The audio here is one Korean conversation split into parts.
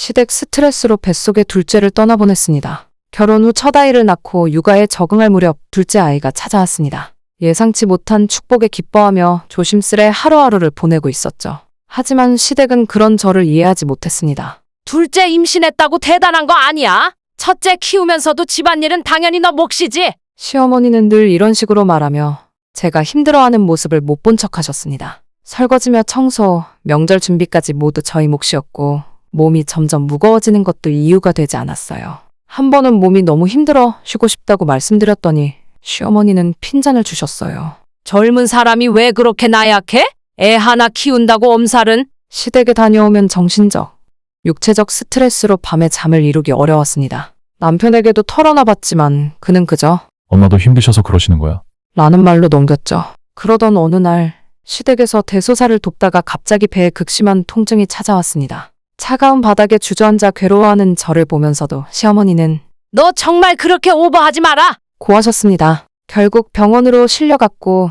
시댁 스트레스로 뱃속에 둘째를 떠나보냈습니다. 결혼 후 첫 아이를 낳고 육아에 적응할 무렵 둘째 아이가 찾아왔습니다. 예상치 못한 축복에 기뻐하며 조심스레 하루하루를 보내고 있었죠. 하지만 시댁은 그런 저를 이해하지 못했습니다. 둘째 임신했다고 대단한 거 아니야? 첫째 키우면서도 집안일은 당연히 너 몫이지. 시어머니는 늘 이런 식으로 말하며 제가 힘들어하는 모습을 못 본 척 하셨습니다. 설거지며 청소, 명절 준비까지 모두 저희 몫이었고 몸이 점점 무거워지는 것도 이유가 되지 않았어요. 한 번은 몸이 너무 힘들어 쉬고 싶다고 말씀드렸더니 시어머니는 핀잔을 주셨어요. 젊은 사람이 왜 그렇게 나약해? 애 하나 키운다고 엄살은? 시댁에 다녀오면 정신적, 육체적 스트레스로 밤에 잠을 이루기 어려웠습니다. 남편에게도 털어놔 봤지만 그는 그저 엄마도 힘드셔서 그러시는 거야. 라는 말로 넘겼죠. 그러던 어느 날 시댁에서 대소사를 돕다가 갑자기 배에 극심한 통증이 찾아왔습니다. 차가운 바닥에 주저앉아 괴로워하는 저를 보면서도 시어머니는 너 정말 그렇게 오버하지 마라. 고하셨습니다. 결국 병원으로 실려갔고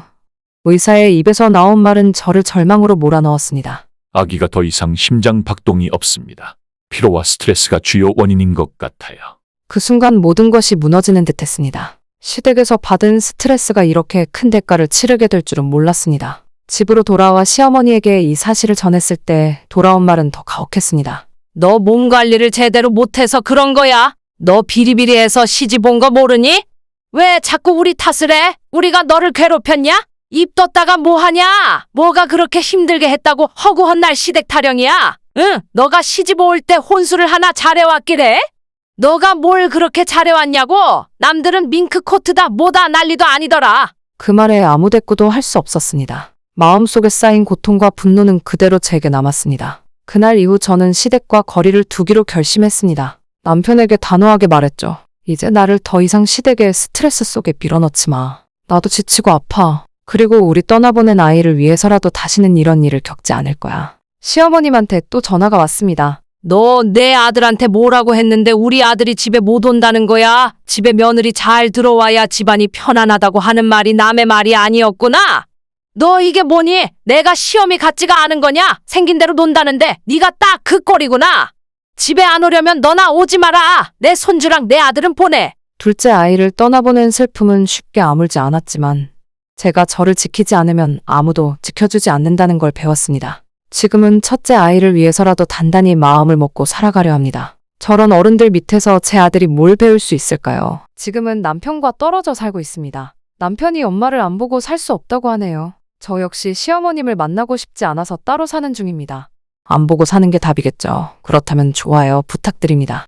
의사의 입에서 나온 말은 저를 절망으로 몰아넣었습니다. 아기가 더 이상 심장 박동이 없습니다. 피로와 스트레스가 주요 원인인 것 같아요. 그 순간 모든 것이 무너지는 듯 했습니다. 시댁에서 받은 스트레스가 이렇게 큰 대가를 치르게 될 줄은 몰랐습니다. 집으로 돌아와 시어머니에게 이 사실을 전했을 때 돌아온 말은 더 가혹했습니다. 너 몸 관리를 제대로 못해서 그런 거야. 너 비리비리해서 시집 온 거 모르니? 왜 자꾸 우리 탓을 해? 우리가 너를 괴롭혔냐? 입 떴다가 뭐 하냐? 뭐가 그렇게 힘들게 했다고 허구한 날 시댁 타령이야? 응, 너가 시집 올 때 혼수를 하나 잘해왔기래? 너가 뭘 그렇게 잘해왔냐고? 남들은 밍크 코트다 뭐다 난리도 아니더라. 그 말에 아무 대꾸도 할 수 없었습니다. 마음속에 쌓인 고통과 분노는 그대로 제게 남았습니다. 그날 이후 저는 시댁과 거리를 두기로 결심했습니다. 남편에게 단호하게 말했죠. 이제 나를 더 이상 시댁의 스트레스 속에 밀어넣지 마. 나도 지치고 아파. 그리고 우리 떠나보낸 아이를 위해서라도 다시는 이런 일을 겪지 않을 거야. 시어머님한테 또 전화가 왔습니다. 너 내 아들한테 뭐라고 했는데 우리 아들이 집에 못 온다는 거야? 집에 며느리 잘 들어와야 집안이 편안하다고 하는 말이 남의 말이 아니었구나. 너 이게 뭐니? 내가 시험이 같지가 않은 거냐? 생긴 대로 논다는데 네가 딱 그 꼴이구나. 집에 안 오려면 너나 오지 마라. 내 손주랑 내 아들은 보내. 둘째 아이를 떠나보낸 슬픔은 쉽게 아물지 않았지만 제가 저를 지키지 않으면 아무도 지켜주지 않는다는 걸 배웠습니다. 지금은 첫째 아이를 위해서라도 단단히 마음을 먹고 살아가려 합니다. 저런 어른들 밑에서 제 아들이 뭘 배울 수 있을까요? 지금은 남편과 떨어져 살고 있습니다. 남편이 엄마를 안 보고 살 수 없다고 하네요. 저 역시 시어머님을 만나고 싶지 않아서 따로 사는 중입니다. 안 보고 사는 게 답이겠죠. 그렇다면 좋아요 부탁드립니다.